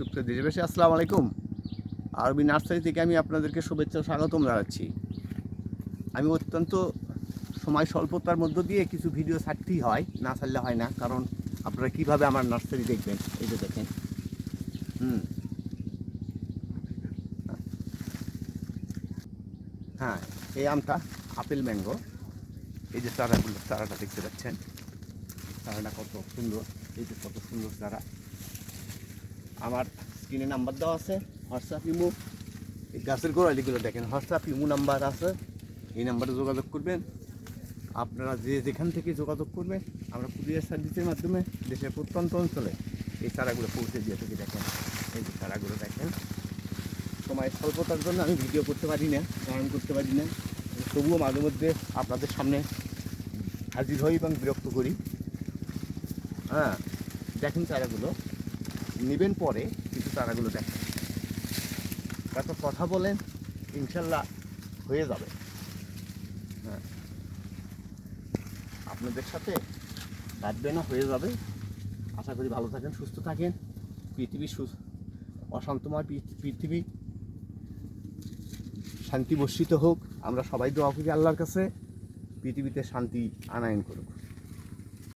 সুপ্রিয় দেশবাসী আসসালামু আলাইকুম। আরবি নার্সারি থেকে আমি আপনাদেরকে শুভেচ্ছা স্বাগতম জানাচ্ছি। আমি অত্যন্ত সময় স্বল্পতার মধ্য দিয়ে কিছু ভিডিও ছাড়তেই হয়, না ছাড়লে হয় না, কারণ আপনারা কীভাবে আমার নার্সারি দেখবেন? এই যে দেখেন। হুম। হ্যাঁ এই আমটা আপেল ম্যাঙ্গো। এই যে চারাগুলো, চারাটা দেখতে পাচ্ছেন? চারাটা কত সুন্দর, এই যে কত সুন্দর চারা। আমার স্ক্রিনে নাম্বার দেওয়া আছে হোয়াটসঅ্যাপ ইমো এই গাছের গোড়ালিগুলো দেখেন হোয়াটসঅ্যাপ ইমো নাম্বার আছে। এই নাম্বারে যোগাযোগ করবেন। আপনারা যে যেখান থেকে যোগাযোগ করবেন, আমরা কুরিয়ার সার্ভিসের মাধ্যমে দেশের প্রত্যন্ত অঞ্চলে এই চারাগুলো পৌঁছে দিয়ে থাকি, দেখেন। এই যে চারাগুলো, দেখেন। সময় স্বল্পতার জন্য আমি ভিডিও করতে পারি না, ধারণ করতে পারি না। তবুও মাঝে মধ্যে আপনাদের সামনে হাজির হই এবং বিরক্ত করি। হ্যাঁ দেখেন চারাগুলো। নেবেন পরে কিছু চারাগুলো দেখেন। তারপর কথা বলেন, ইনশাল্লাহ হয়ে যাবে। হ্যাঁ। আপনাদের সাথে কাটবে না হয়ে যাবে। আশা করি ভালো থাকেন, সুস্থ থাকেন। পৃথিবী সুস্থ অশান্তময় পৃথিবী। শান্তি বর্ষিত হোক। আমরা সবাই দোয়া করি আল্লাহর কাছে। পৃথিবীতে শান্তি আনায়ন করুক।